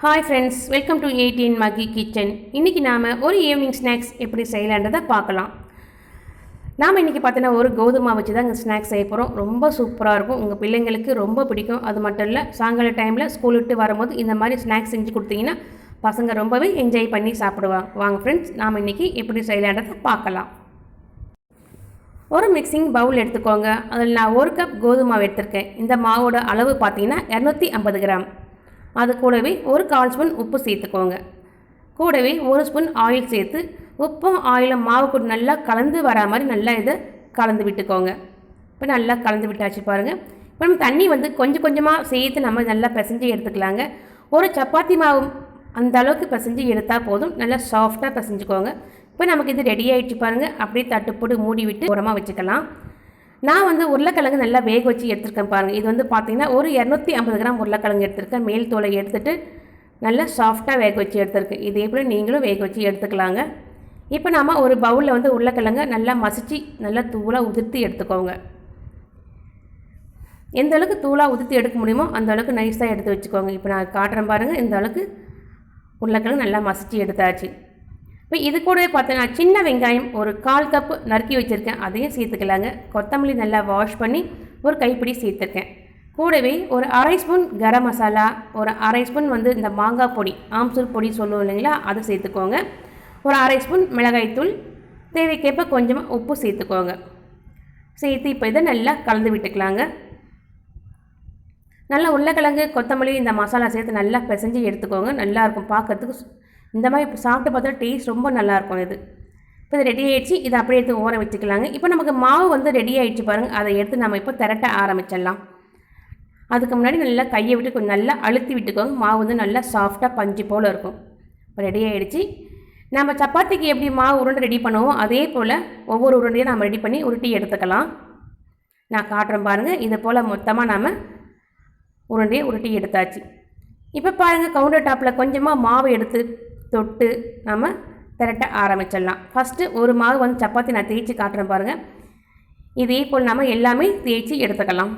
Hi friends welcome to eighteen Magi kitchen இன்றைக்கி நாம் ஒரு ஈவினிங் ஸ்நாக்ஸ் எப்படி செய்யலான்றதை பார்க்கலாம். நாம் இன்றைக்கி பார்த்தீங்கன்னா ஒரு கோதுமை வச்சு தான் இங்கே ஸ்நாக்ஸ் செய்ய போகிறோம் ரொம்ப சூப்பராக இருக்கும். உங்கள் பிள்ளைங்களுக்கு ரொம்ப பிடிக்கும். அது மட்டும் இல்லை சாயங்கால டைமில் ஸ்கூல் விட்டு வரும்போது இந்த மாதிரி ஸ்நாக்ஸ் செஞ்சு கொடுத்தீங்கன்னா பசங்க ரொம்பவே என்ஜாய் பண்ணி சாப்பிடுவாங்க வாங்க ஃப்ரெண்ட்ஸ் நாம் இன்றைக்கி எப்படி செய்யலான்றதை பார்க்கலாம். ஒரு மிக்சிங் பவுல் எடுத்துக்கோங்க. அதில் நான் ஒரு கப் கோதுமை எடுத்திருக்கேன். இந்த மாவோட அளவு பார்த்தீங்கன்னா இரநூத்தி ஐம்பது கிராம். அது கூடவே ஒரு கால் ஸ்பூன் உப்பு சேர்த்துக்கோங்க. கூடவே ஒரு ஸ்பூன் ஆயில் சேர்த்து உப்பும் ஆயிலும் மாவு கூட நல்லா கலந்து வரா மாதிரி நல்லா இதை கலந்து விட்டுக்கோங்க. இப்போ நல்லா கலந்து விட்டாச்சு பாருங்கள் இப்போ நம்ம தண்ணி வந்து கொஞ்சம் கொஞ்சமாக சேர்த்து நம்ம நல்லா பிசைஞ்சு எடுத்துக்கலாங்க. ஒரு சப்பாத்தி மாவு அந்த அளவுக்கு பிசைஞ்சு எடுத்தால் போதும். நல்லா சாஃப்டாக பிசைஞ்சுக்கோங்க. இப்போ நமக்கு இது ரெடி ஆகிடுச்சு பாருங்கள் அப்படியே தட்டு போட்டு மூடி விட்டு உரமாக வச்சுக்கலாம். நான் வந்து உருளைக்கிழங்கு நல்லா வேக வச்சு எடுத்துருக்கேன் பாருங்கள் இது வந்து பார்த்தீங்கன்னா ஒரு இரநூத்தி ஐம்பது கிராம் உருளைக்கிழங்கு எடுத்துருக்கேன். மேல் தோலை எடுத்துகிட்டு நல்லா சாஃப்டாக வேக வச்சு எடுத்துருக்கேன். இதே போல் நீங்களும் வேக வச்சு எடுத்துக்கலாங்க. இப்போ நாம் ஒரு பவுலில் வந்து உருளைக்கிழங்க நல்லா மசிச்சு நல்லா தூளாக உதிர்த்தி எடுத்துக்கோங்க. எந்த அளவுக்கு தூளாக உதிர்த்தி எடுக்க முடியுமோ அந்த அளவுக்கு நைஸாக எடுத்து வச்சுக்கோங்க. இப்போ நான் காட்டுறேன் பாருங்கள் இந்த அளவுக்கு உருளைக்கிழங்கு நல்லா மசிச்சு எடுத்தாச்சு. இப்போ இது கூடவே பார்த்தீங்கன்னா சின்ன வெங்காயம் ஒரு கால் கப்பு நறுக்கி வச்சுருக்கேன். அதையும் சேர்த்துக்கலாங்க. கொத்தமல்லி நல்லா வாஷ் பண்ணி ஒரு கைப்பிடி சேர்த்துருக்கேன். கூடவே ஒரு அரை ஸ்பூன் கரம் மசாலா ஒரு அரை ஸ்பூன் வந்து இந்த மாங்காய் பொடி ஆம்சூர் பொடி சொல்லுவோம் இல்லைங்களா அதை சேர்த்துக்கோங்க. ஒரு அரை ஸ்பூன் மிளகாய்த்தூள் தேவைக்கேற்ப கொஞ்சமாக உப்பு சேர்த்துக்கோங்க. சேர்த்து இப்போ இதை நல்லா கலந்து விட்டுக்கலாங்க. நல்லா உருளைக்கிழங்கு கொத்தமல்லி இந்த மசாலா சேர்த்து நல்லா பிசைஞ்சு எடுத்துக்கோங்க. நல்லாயிருக்கும் பார்க்கறதுக்கு இந்த மாதிரி இப்போ சாப்பிட்டு பார்த்தா டேஸ்ட் ரொம்ப நல்லாயிருக்கும் இது. இப்போ இது ரெடி ஆகிடுச்சு இதை அப்படியே எடுத்து ஊற வச்சுக்கலாங்க. இப்போ நமக்கு மாவு வந்து ரெடி ஆகிடுச்சு பாருங்கள் அதை எடுத்து நம்ம இப்போ திரட்ட ஆரம்பிச்சிடலாம். அதுக்கு முன்னாடி நல்லா கையை விட்டு கொஞ்சம் நல்லா அழுத்தி விட்டுக்கோங்க. மாவு வந்து நல்லா சாஃப்டாக பஞ்சு போல் இருக்கும். இப்போ ரெடி ஆகிடுச்சு நம்ம சப்பாத்திக்கு எப்படி மாவு உருண்டை ரெடி பண்ணுவோம் அதே போல் ஒவ்வொரு உருண்டையும் நம்ம ரெடி பண்ணி உருட்டி எடுத்துக்கலாம். நான் காட்டுறேன் பாருங்கள் இதை போல் மொத்தமாக நாம் உருண்டையை உருட்டி எடுத்தாச்சு. இப்போ பாருங்கள் கவுண்டர் டாப்பில் கொஞ்சமாக மாவு எடுத்து தொட்டு நம்ம திரட்ட ஆரம்பிச்சிடலாம். ஃபஸ்ட்டு ஒரு மாவு வந்து சப்பாத்தி நான் தேய்ச்சி காட்டுறேன் பாருங்கள் இதே போல் நம்ம எல்லாமே தேய்ச்சி எடுத்துக்கலாம்.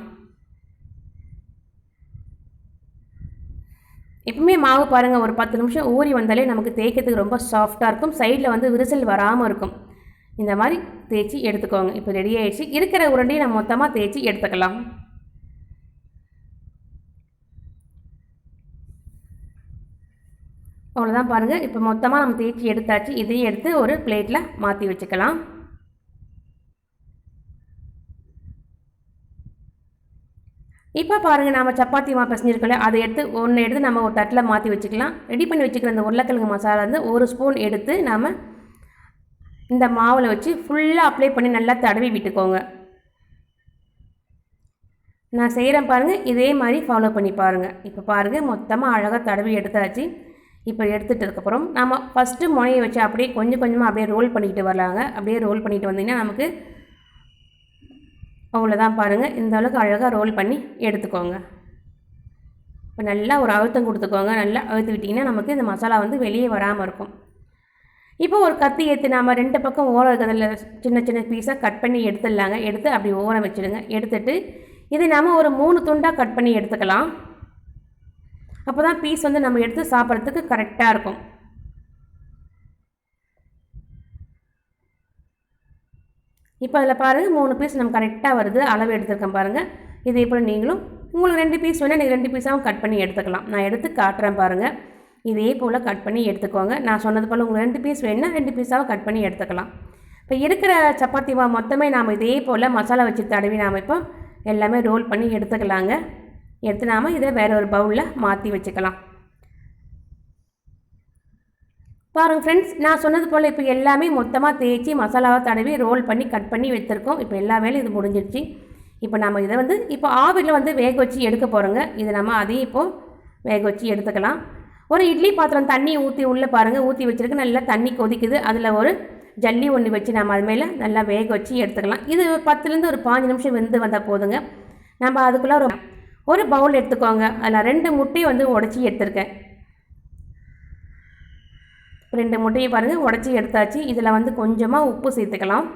எப்பவுமே மாவு பாருங்கள் ஒரு பத்து நிமிஷம் ஊறி வந்தாலே நமக்கு தேய்க்கிறதுக்கு ரொம்ப சாஃப்டாக இருக்கும். சைடில் வந்து விரிசல் வராமல் இருக்கும். இந்த மாதிரி தேய்ச்சி எடுத்துக்கோங்க. இப்போ ரெடி ஆகிடுச்சு இருக்கிற உருண்டையை நம்ம மொத்தமாக தேய்ச்சி எடுத்துக்கலாம். அவ்வளோதான் பாருங்கள் இப்போ மொத்தமாக நம்ம தேய்ச்சி எடுத்தாச்சு. இதையும் எடுத்து ஒரு பிளேட்டில் மாற்றி வச்சுக்கலாம். இப்போ பாருங்கள் நம்ம சப்பாத்தி மா பிசைஞ்சிருக்கல அதை எடுத்து ஒன்று எடுத்து நம்ம ஒரு தட்டில் மாற்றி வச்சுக்கலாம். ரெடி பண்ணி வச்சுக்கிற அந்த உருளைக்கிழங்கு மசாலா வந்து ஒரு ஸ்பூன் எடுத்து நாம் இந்த மாவில் வச்சு ஃபுல்லாக அப்ளை பண்ணி நல்லா தடவி விட்டுக்கோங்க. நான் செய்கிறேன் பாருங்கள் இதே மாதிரி ஃபாலோ பண்ணி பாருங்கள் இப்போ பாருங்கள் மொத்தமாக அழகாக தடவி எடுத்தாச்சு. இப்போ எடுத்துட்டதுக்கப்புறம் நம்ம ஃபஸ்ட்டு முனையை வச்சு அப்படியே கொஞ்சம் கொஞ்சமாக அப்படியே ரோல் பண்ணிக்கிட்டு வரலாங்க. அப்படியே ரோல் பண்ணிட்டு வந்தீங்கன்னா நமக்கு அவ்வளோதான் பாருங்கள் இந்த அளவுக்கு அழகாக ரோல் பண்ணி எடுத்துக்கோங்க. இப்போ நல்லா ஒரு அழுத்தம் கொடுத்துக்கோங்க. நல்லா அழுத்து விட்டிங்கன்னா நமக்கு இந்த மசாலா வந்து வெளியே வராமல் இருக்கும். இப்போ ஒரு கத்தி ஏற்று நாம் ரெண்டு பக்கம் ஓரம் இருக்கிறதுல சின்ன சின்ன பீஸாக கட் பண்ணி எடுத்துடலாங்க. எடுத்து அப்படி ஓரம் வச்சுடுங்க. எடுத்துட்டு இது நாம் ஒரு மூணு துண்டாக கட் பண்ணி எடுத்துக்கலாம். அப்போ தான் பீஸ் வந்து நம்ம எடுத்து சாப்பிட்றதுக்கு கரெக்டாக இருக்கும். இப்போ அதில் பாருங்கள் மூணு பீஸ் நம்ம கரெக்டாக வருது. அளவு எடுத்துருக்கேன் பாருங்கள் இதே போல் நீங்களும் உங்களுக்கு ரெண்டு பீஸ் வேணால் நீங்கள் ரெண்டு பீஸாகவும் கட் பண்ணி எடுத்துக்கலாம். நான் எடுத்து காட்டுறேன் பாருங்கள் இதே போல் கட் பண்ணி எடுத்துக்கோங்க. நான் சொன்னது போல் உங்களுக்கு ரெண்டு பீஸ் வேணுன்னா ரெண்டு பீஸாகவும் கட் பண்ணி எடுத்துக்கலாம். இப்போ இருக்கிற சப்பாத்தி மாவு மொத்தமே நாம் இதே போல் மசாலா வச்சு தடவி நாம் இப்போ எல்லாமே ரோல் பண்ணி எடுத்துக்கலாங்க. எடுத்து நாம் இதை வேறு ஒரு பவுலில் மாற்றி வச்சுக்கலாம். பாருங்கள் ஃப்ரெண்ட்ஸ் நான் சொன்னது போல் இப்போ எல்லாமே மொத்தமாக தேய்ச்சி மசாலாவை தடவி ரோல் பண்ணி கட் பண்ணி வச்சுருக்கோம். இப்போ எல்லா வேலையும் இது முடிஞ்சிடுச்சு இப்போ நம்ம இதை வந்து இப்போ ஆவியில் வந்து வேக வச்சு எடுக்க போகிறோங்க இதை நம்ம அதையும் இப்போது வேக வச்சு எடுத்துக்கலாம். ஒரு இட்லி பாத்திரம் தண்ணி ஊற்றி உள்ளே பாருங்கள் ஊற்றி வச்சுருக்கு நல்லா தண்ணி கொதிக்குது. அதில் ஒரு ஜல்லி ஒன்று வச்சு நம்ம அது மேலே நல்லா வேக வச்சு எடுத்துக்கலாம். இது பத்துலேருந்து ஒரு பாஞ்சு நிமிஷம் வெந்து வந்தால் போதுங்க. நம்ம அதுக்குள்ளே ஒரு ஒரு பவுல் எடுத்துக்கோங்க. அதில் ரெண்டு முட்டையை வந்து உடச்சி எடுத்திருக்கேன். ரெண்டு முட்டையை பாருங்கள் உடச்சி எடுத்தாச்சு. இதில் வந்து கொஞ்சமாக உப்பு சேர்த்துக்கலாம்.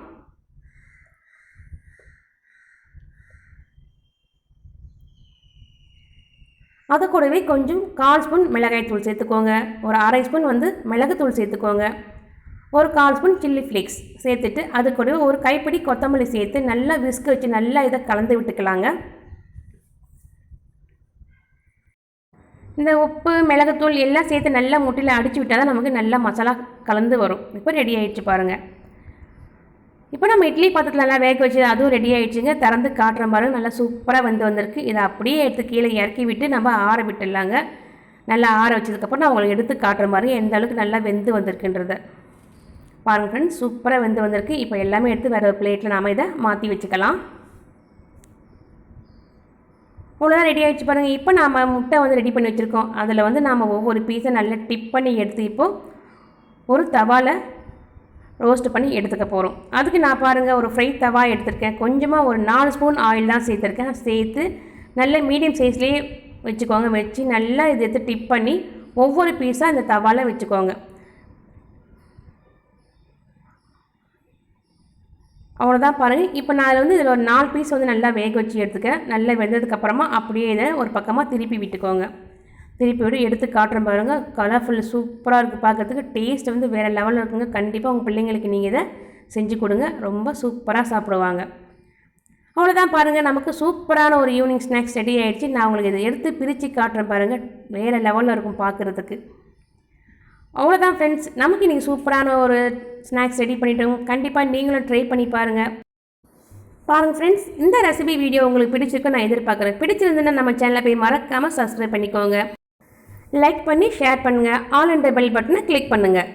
அது கூடவே கொஞ்சம் கால் ஸ்பூன் மிளகாய் தூள் சேர்த்துக்கோங்க. ஒரு அரை ஸ்பூன் வந்து மிளகுத்தூள் சேர்த்துக்கோங்க. ஒரு கால் ஸ்பூன் சில்லி ஃப்ளேக்ஸ் சேர்த்துட்டு அது கூடவே ஒரு கைப்பிடி கொத்தமல்லி சேர்த்து நல்லா விஸ்க் வச்சு நல்லா இதை கலந்து விட்டுக்கலாங்க. இந்த உப்பு மிளகுத்தூள் எல்லாம் சேர்த்து நல்லா முட்டையில் அடித்து விட்டால் தான் நமக்கு நல்லா மசாலா கலந்து வரும். இப்போ ரெடி ஆகிடுச்சு பாருங்கள் இப்போ நம்ம இட்லி பாத்திரத்தில் நல்லா வேக வச்சு அதுவும் ரெடி ஆகிடுச்சுங்க திறந்து காட்டுற மாதிரி நல்லா சூப்பராக வந்து வந்திருக்கு. இதை அப்படியே எடுத்து கீழே இறக்கி விட்டு நம்ம ஆற விட்டுடலாங்க. நல்லா ஆற வச்சதுக்கப்புறம் நான் உங்களுக்கு எடுத்து காட்டுற மாதிரி எந்த அளவுக்கு நல்லா வெந்து வந்திருக்குன்றத. பாருங்கள் ஃப்ரெண்ட்ஸ் சூப்பராக வெந்து வந்திருக்கு. இப்போ எல்லாமே எடுத்து வேறு ஒரு பிளேட்டில் நாம் இதை மாற்றி வச்சுக்கலாம். அவ்வளோதான் ரெடி ஆகிடுச்சு பாருங்கள் இப்போ நாம் முட்டை வந்து ரெடி பண்ணி வச்சுருக்கோம். அதில் வந்து நாம் ஒவ்வொரு பீஸை நல்லா டிப் பண்ணி எடுத்து இப்போது ஒரு தவாவில் ரோஸ்ட் பண்ணி எடுத்துக்க போகிறோம் அதுக்கு நான் பாருங்கள் ஒரு ஃப்ரை தவா எடுத்திருக்கேன். கொஞ்சமாக ஒரு நாலு ஸ்பூன் ஆயில் தான் சேர்த்துருக்கேன். சேர்த்து நல்ல மீடியம் சைஸ்லேயே வச்சுக்கோங்க. வச்சு நல்லா இது எடுத்து டிப் பண்ணி ஒவ்வொரு பீஸாக இந்த தவாவில் வச்சுக்கோங்க. அவ்வளோதான் பாருங்கள் இப்போ நான் அதில் வந்து இதில் ஒரு நாலு பீஸ் வந்து நல்லா வேக வச்சு எடுத்துக்க நல்லா வெந்ததுக்கப்புறமா அப்படியே இதை ஒரு பக்கமாக திருப்பி விட்டுக்கோங்க. திருப்பி விட்டு எடுத்து காட்டுறேன் பாருங்கள் கலர்ஃபுல் சூப்பராக இருக்குது பார்க்குறதுக்கு டேஸ்ட் வந்து வேறு லெவலில் இருக்குங்க. கண்டிப்பாக உங்கள் பிள்ளைங்களுக்கு நீங்கள் இதை செஞ்சு கொடுங்க. ரொம்ப சூப்பராக சாப்பிடுவாங்க. அவ்வளோதான் பாருங்கள் நமக்கு சூப்பரான ஒரு ஈவினிங் ஸ்நாக்ஸ் ரெடி ஆகிடுச்சு நான் உங்களுக்கு இதை எடுத்து பிரித்து காட்டுறேன் பாருங்கள் வேறு லெவலில் இருக்கும் பார்க்குறதுக்கு அவ்வளோதான் ஃப்ரெண்ட்ஸ் நமக்கு இன்றைக்கி சூப்பரான ஒரு ஸ்நாக்ஸ் ரெடி பண்ணிட்டோம். கண்டிப்பாக நீங்களும் ட்ரை பண்ணி பாருங்கள் பாருங்கள் ஃப்ரெண்ட்ஸ் இந்த ரெசிபி வீடியோ உங்களுக்கு பிடிச்சிருக்கு நான் எதிர்பார்க்குறேன். பிடிச்சிருந்துன்னா நம்ம சேனலை போய் மறக்காமல் சப்ஸ்கிரைப் பண்ணிக்கோங்க. லைக் பண்ணி ஷேர் பண்ணுங்கள் ஆல் அண்ட் பெல் பட்டனை கிளிக் பண்ணுங்கள்